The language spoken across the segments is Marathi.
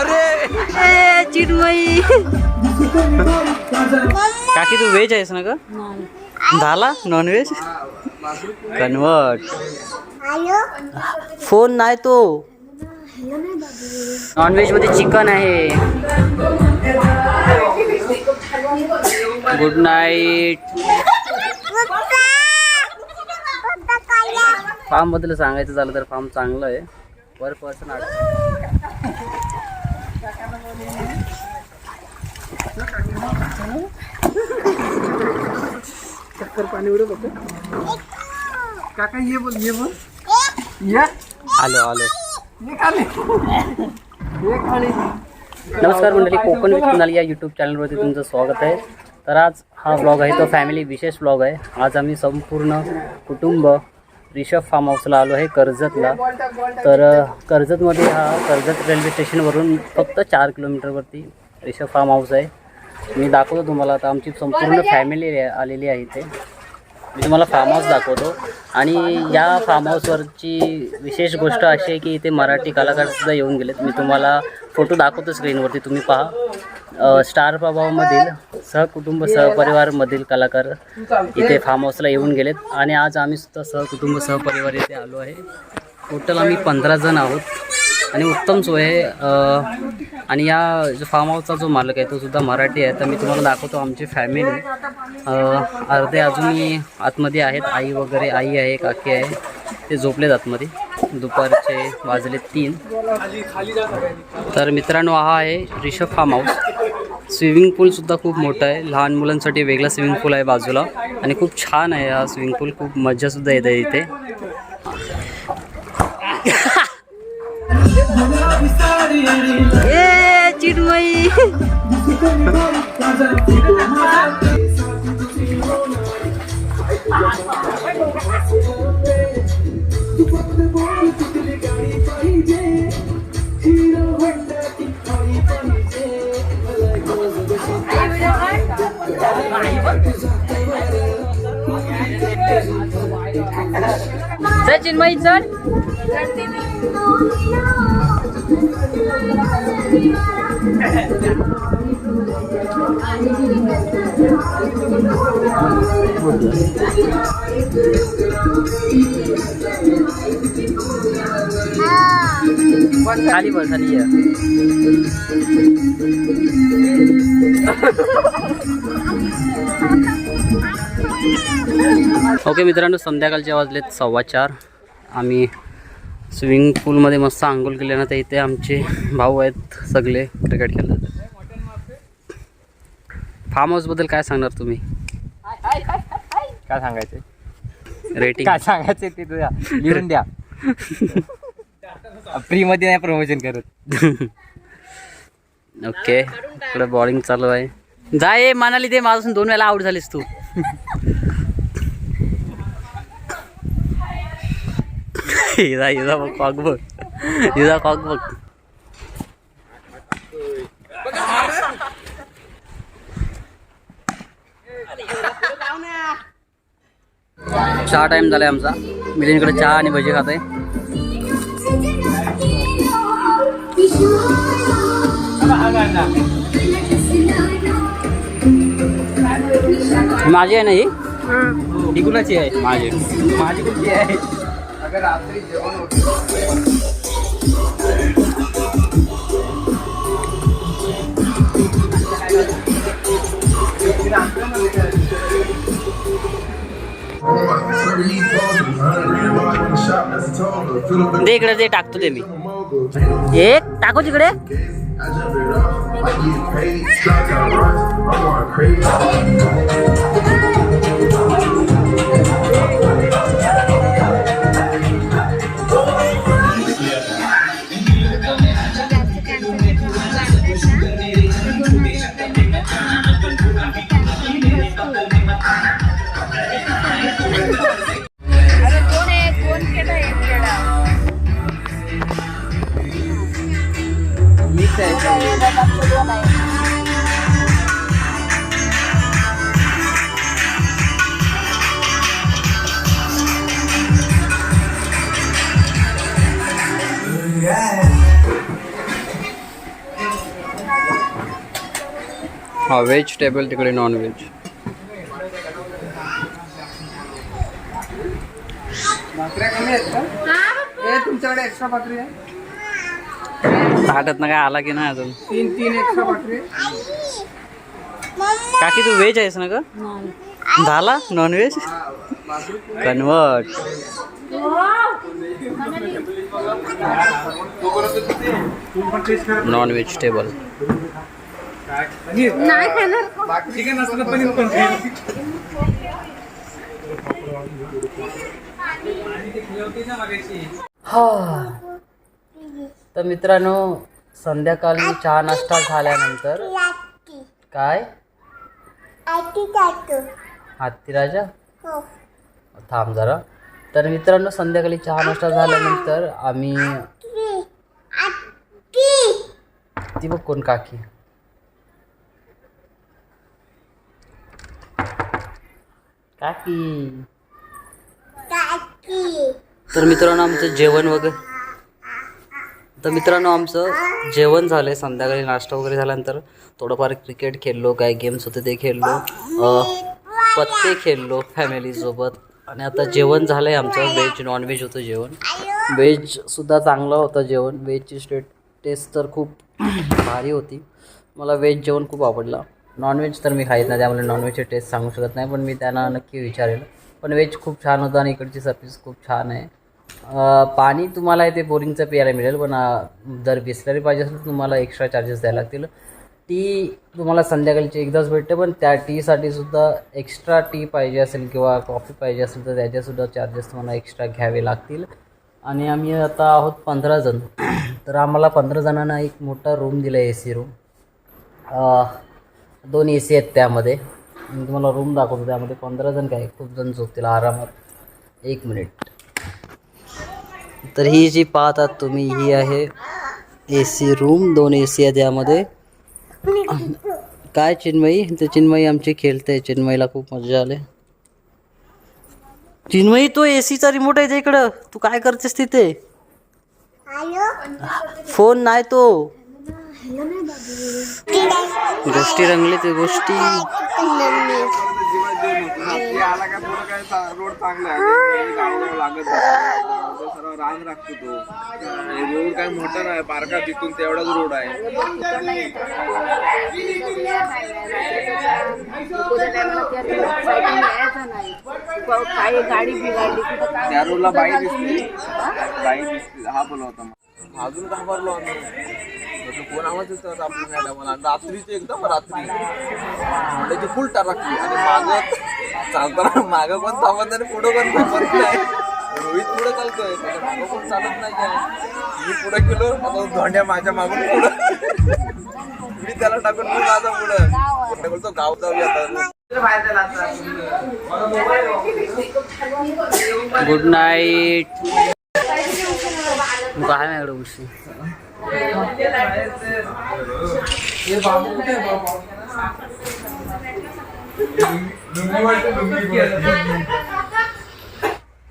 अरे! चिडमई काकी तू व्हेज आहेस ना ग? झाला? नॉनव्हेज कन्वर्ट फोन नाही तो. नॉनव्हेजमध्ये चिकन आहे. गुड नाईट फार्मबद्दल सांगायचं झालं तर फार्म चांगलं आहे. पर पर्सन काका ये बोल ये बोल. ये. आलो आलो. ये खाली. ये खाली. नमस्कार मंडळी कोकण विथ कुणाल या यूट्यूब चॅनलवरती तुमचं स्वागत आहे. तर आज हा ब्लॉग आहे तो फॅमिली विशेष ब्लॉग आहे. आज आम्ही संपूर्ण कुटुंब रिषभ फार्म हाऊसला आलो आहे कर्जतला. तर कर्जतमध्ये हा कर्जत रेल्वे स्टेशनवरून फक्त चार किलोमीटरवरती रिषभ फार्म हाऊस आहे. मी दाखवतो तुम्हाला आता आमची संपूर्ण फॅमिली आलेली आहे इथे. मी तुम्हाला फार्म हाऊस दाखवतो. आणि या फार्म हाऊसवरची विशेष गोष्ट अशी आहे की इथे मराठी कलाकारसुद्धा येऊन गेलेत. मी तुम्हाला फोटो दाखवतो स्क्रीनवरती तुम्ही पहा. स्टार प्रभावमधील सहकुटुंब सहपरिवारमधील कलाकार इथे फार्म हाऊसला येऊन गेलेत. आणि आज आम्ही सुद्धा सहकुटुंब सहपरिवार इथे आलो आहे. टोटल आम्ही पंधरा जण आहोत. आणि उत्तम सोय आहे. आणि या जो फार्म हाऊसचा जो मालक आहे तो सुद्धा मराठी आहे. तर मी तुम्हाला दाखवतो आमची फॅमिली अर्धे अजूनही आतमध्ये आहेत. आई वगैरे आई आहे काकी आहे. ते झोपलेत आतमध्ये दुपारचे वाजले तीन. तर मित्रांनो हा आहे रिषभ फार्म हाऊस स्विमिंग पूलसुद्धा खूप मोठा आहे. लहान मुलांसाठी वेगळा स्विमिंग पूल आहे बाजूला. आणि खूप छान आहे हा स्विमिंग पूल खूप मज्जासुद्धा येते इथे. चिडमई चल चिन्मई चल खाली बस खाली ओके मित्रांनो संध्याकाळचे वाजलेत सव्वा चार. आम्ही स्विमिंग पूलमध्ये मस्त आंघोळ केल्यानंतर इथे आमचे भाऊ आहेत सगळे क्रिकेट खेळतात फार्म हाऊसबद्दल काय सांगणार तुम्ही? काय सांगायचं? रेटिंग काय सांगायचं ते तुझ्या? लिहून द्या. फ्री मध्ये नाही प्रमोशन करत. ओके इकडे बॉलिंग चालू आहे. जा ये मनाली दे माझ्यापासून दोन वेळा आउट झालीस तू. इजा इजा बघ कॉक बघ. इजा कॉक बघ. चहा टाइम झालाय आमचा. मिलिंदकडे चहा आणि भजी खात आहे माझी आहे ना ही. ही कुणाची आहे? माझी. माझी कुठली आहे? अगर रात्री जेवण होतं दे इकडे ते टाकतो ते मी एक टाकू तिकडे आहे हा व्हेज टेबल तिकडे नॉन व्हेज तुम्हारे एक्स्ट्रा पात्री है। हाँ, ताटात ना काय आला की नाही अजून? तीन तीन एक्स्ट्रा भाकरी. आहे. काकी तू व्हेज आहेस ना ग? झाला? Non veg convert non veg table chicken असलं तर मित्रांनो संध्याकाळी चहा नाश्ता झाल्यानंतर काय? हत्ती राजा थांब जरा. तर मित्रांनो संध्याकाळी चहा नाश्ता झाल्यानंतर आम्ही ती बघ कोण काकी. काकी. तर मित्रांनो आमचं जेवण वगैरे तर मित्रांनो आमचं जेवण झालंय. संध्याकाळी नाश्ता वगैरे झाल्यानंतर थोडंफार क्रिकेट खेळलो काय गेम्स होते ते खेळलो. पत्ते खेळलो फॅमिलीसोबत आणि आता जेवण झालंय आमचं. व्हेज नॉनव्हेज होतं जेवण. व्हेजसुद्धा चांगलं होतं जेवण. व्हेजची स्टेट टेस्ट तर खूप भारी होती. मला व्हेज जेवण खूप आवडलं. नॉनव्हेज तर मी खाईत नाही त्यामुळे नॉनव्हेजची टेस्ट सांगू शकत नाही पण मी त्यांना नक्की विचारेल. पण व्हेज खूप छान होतं आणि इकडची सर्विस खूप छान आहे. पाणी तुम्हाला इथे बोरिंगचं प्यायला मिळेल पण जर बिस्लरी पाहिजे असेल तर तुम्हाला एक्स्ट्रा चार्जेस द्यायला लागतील. टी तुम्हाला संध्याकाळची एकदाच भेटते पण त्या टीसाठी सुद्धा एक्स्ट्रा टी पाहिजे असेल किंवा कॉफी पाहिजे असेल तर त्याच्यासुद्धा चार्जेस तुम्हाला एक्स्ट्रा घ्यावे लागतील. आणि आम्ही आता आहोत पंधरा जण. तर आम्हाला पंधरा जणांना एक मोठा रूम दिला आहे ए सी रूम दोन ए सी आहेत त्यामध्ये. मी तुम्हाला रूम दाखवतो त्यामध्ये पंधरा जण काय खूप जण झोपतील आरामात. एक मिनिट तर ही जी पाहतात तुम्ही ही आहे ए सी रूम दोन ए सी आहे त्यामध्ये काय चिन्मयी? ते चिन्मयी आमची खेळते. चिन्मयीला खूप मजा आले. चिन्मयी तो ए सीचा रिमोट आहे ते इकडं. तू काय करतेस तिथे? फोन नाही तो. गोष्टी रंगले ते गोष्टी हे आला काय पुढं काय चा- रोड चांगला आहे गाडी लागत नाही. तो सर्व रान राखतो तो हे रोड काय मोठा नाही पारका तिथून तेवढाच रोड आहे गाडी बिघडली कुठं काय त्या रोडला बाई दिसते बाई दिसते हा बोला होता मग. अजून घाबरलो आम्ही म्हटलं, कोण आवाज येतो आता आपल्या मॅडमला आणि एकदम रात्री. म्हणजे ती फुल टाकली आणि माग चालताना मागं पण थांबत नाही पुढं पण थांबत नाही. रोहित पुढे चालतोय. त्याच्या मागं पण चालत नाही आहे मी पुढे गेलो. आता धोंड्या माझ्या मागून पुढं. मी त्याला टाकून मी माझा पुढं. पुढे बोलतो गाव जाऊया आता. गुड नाईट काय नाही एवढं गोष्टी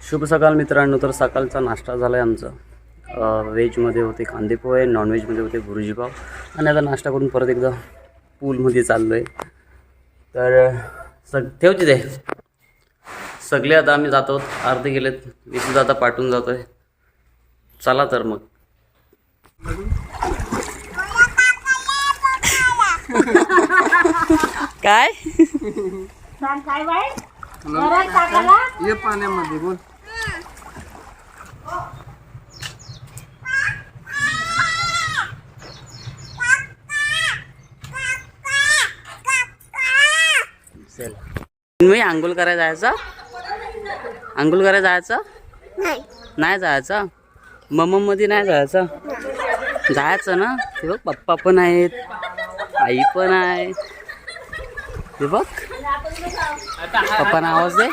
शुभ सकाळ मित्रांनो तर सकाळचा नाश्ता झाला आहे आमचा व्हेजमध्ये होते कांदेपोहे नॉनव्हेजमध्ये होते भुर्जीपाव आणि आता नाश्ता करून परत एकदा पूलमध्ये चाललो आहे तर सग ठेव तिथे. सगळे आता आम्ही जातो अर्धे गेलेत. मी सुद्धा आता पाठवून जातो आहे चला तर मग. काय? ये पाण्यामध्ये बोल. मी आंघोळ करायला जायचा? आंघोळ करायला जायचं? नाही. जायचं? मम्ममध्ये नाही जायचं? जायचं ना? ते बघ पप्पा पण आहेत आई पण आहे. ते बघ. पप्पाना आवाज दे.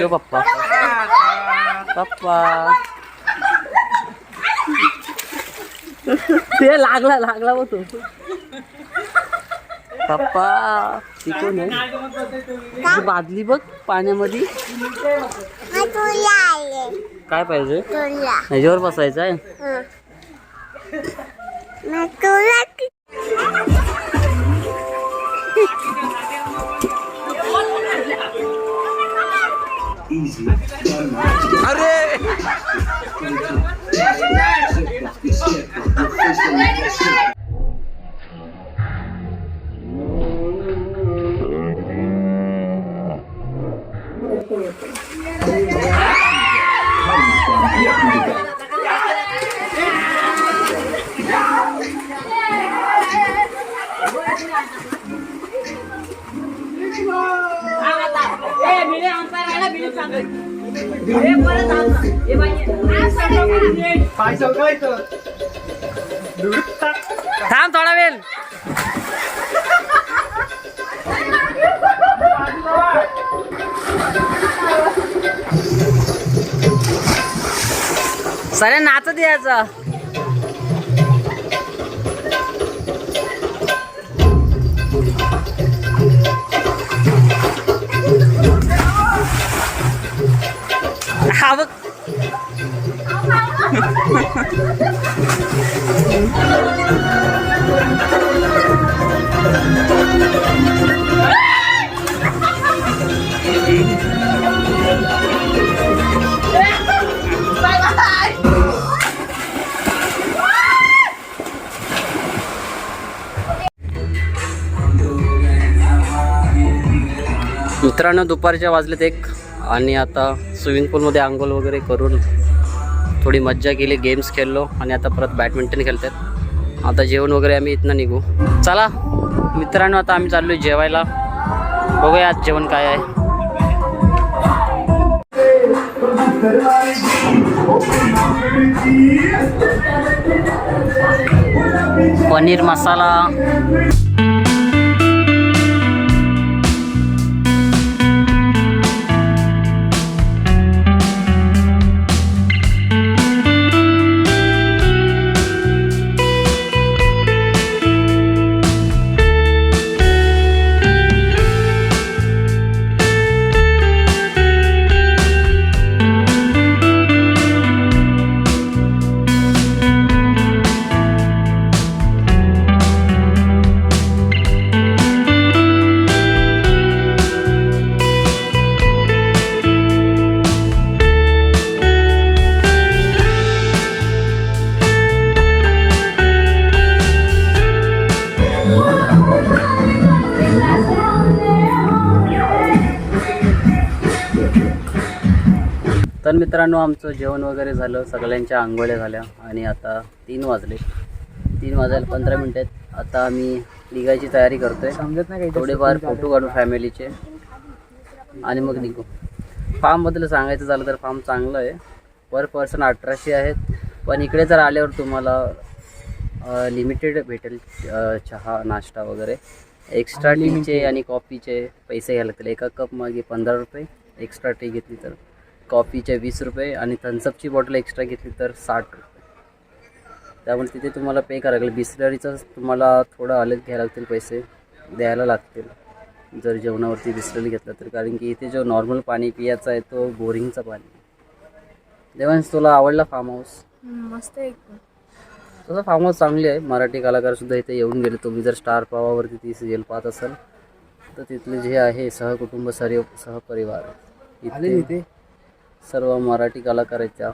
तो पप्पा. पप्पा. ते लागला लागला हो तो. पप्पा ती कोण आहे बादली बघ पाण्यामध्ये. काय पाहिजे? ह्याच्यावर बसायचं आहे? अरे! थांब थोडा वेळ. सरे नाचत यायचं. हा बघ. मित्रांनो दुपारच्या वाजलेत एक. आणि आता स्विमिंग पूलमध्ये आंघोळ वगैरे करून थोडी मज्जा केली गेम्स खेळलो आणि आता परत बॅडमिंटन खेळतात. आता जेवण वगैरे आम्ही इथनं निघू. चला मित्रांनो आता आम्ही चाललो जेवायला. बघूया आज जेवण काय आहे. पनीर मसाला. तर मित्रांनो आमचं जेवण वगैरे झालं सगळ्यांच्या आंघोळ्या झाल्या आणि आता तीन वाजले. तीन वाजायला पंधरा मिनिट आहेत. आता आम्ही निघायची तयारी करतोय. समजत नाही थोडेफार फोटो काढू फॅमिलीचे. आणि मग निघू. फार्मबद्दल सांगायचं झालं तर फार्म चांगलं आहे. पर पर्सन अठराशे आहेत. पण इकडे जर आल्यावर तुम्हाला लिमिटेड भेटेल चहा नाश्ता वगैरे. एक्स्ट्रा टीचे आणि कॉफीचे पैसे घ्यायला लागतील. एका कप मागे पंधरा रुपये. एक्स्ट्रा टी घेतली तर. कॉफीचे वीस रुपये आणि थम्सअपची बॉटल एक्स्ट्रा घेतली तर साठ रुपये. त्यामुळे तिथे तुम्हाला पे करावं लागेल. बिस्लरीचं तुम्हाला थोडं अलग घ्यायला लागतील पैसे द्यायला लागतील. जर जेवणावरती बिस्लरी घेतलं तर. कारण की इथे जो नॉर्मल पाणी पियाचा आहे तो बोरिंगचं पाणी देवांश तुला आवडला फार्म हाऊस मस्त एकदम. तसं फार्म हाऊस चांगली आहे. मराठी कलाकार सुद्धा इथे येऊन गेले. तुम्ही जर स्टार प्रवाहावरती ती सिरियल पाहत असाल तर तिथले जे आहे सहकुटुंब सर सहपरिवार इथे? सर्व मराठी कलाकाराच्या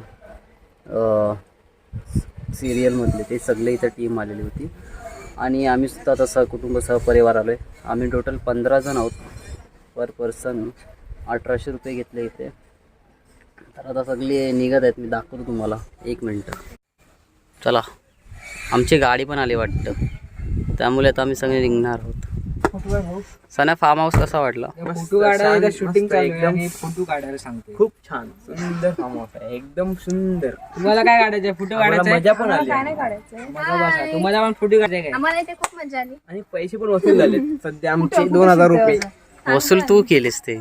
सिरियलमधले ते सगळे इथं टीम आलेली होती. आणि आम्ही सुद्धा आता सहकुटुंब सहपरिवार आलो आहे आम्ही टोटल पंधरा जण आहोत पर पर्सन अठराशे रुपये घेतले इथे. तर आता सगळी निघत आहेत. मी दाखवतो तुम्हाला. एक मिनटं. चला. आमची गाडी पण आली वाटतं. त्यामुळे आता आम्ही सगळे निघणार आहोत. सना फार्म हाऊस कसा वाटला? फोटो काढायला शूटिंग आणि फोटो काढायला सांगतो खूप छान. सुंदर फार्म हाऊस आहे एकदम सुंदर. तुम्हाला काय काढायचं फोटो काढायचा मजा पण आली काय नाही काढायचं मजा बसा तुम्हाला पण फोटो काढायचा काय? आम्हाला इथे खूप मजा आली. आणि पैसे पण वसूल झाले सध्या आमचे दोन हजार रुपये. वसूल तू केलीस ते.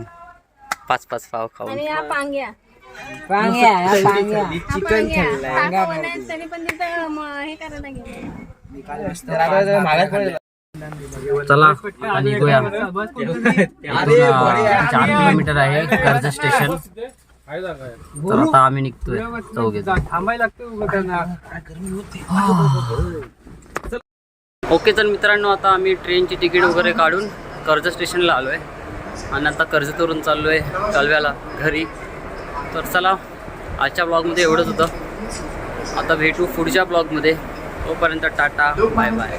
पाच पाच पाव खाऊन. आणि हा पांग्या. पांग्या या पांग्या. चिकन पण तिथं हे करायला गेलो. पडेल. चला आता निघूया. चार किलोमीटर आहे कर्जत स्टेशन. तर आता आम्ही निघतोय चौघे थांबायला लागतं त्यांना. ओके तर मित्रांनो आता आम्ही ट्रेनची तिकीट वगैरे काढून कर्जत स्टेशनला आलो आहे आणि आता कर्जतवरून चाललो आहे कलव्याला घरी. तर चला आजच्या ब्लॉगमध्ये एवढंच होतं. आता भेटू पुढच्या ब्लॉगमध्ये तोपर्यंत टाटा बाय बाय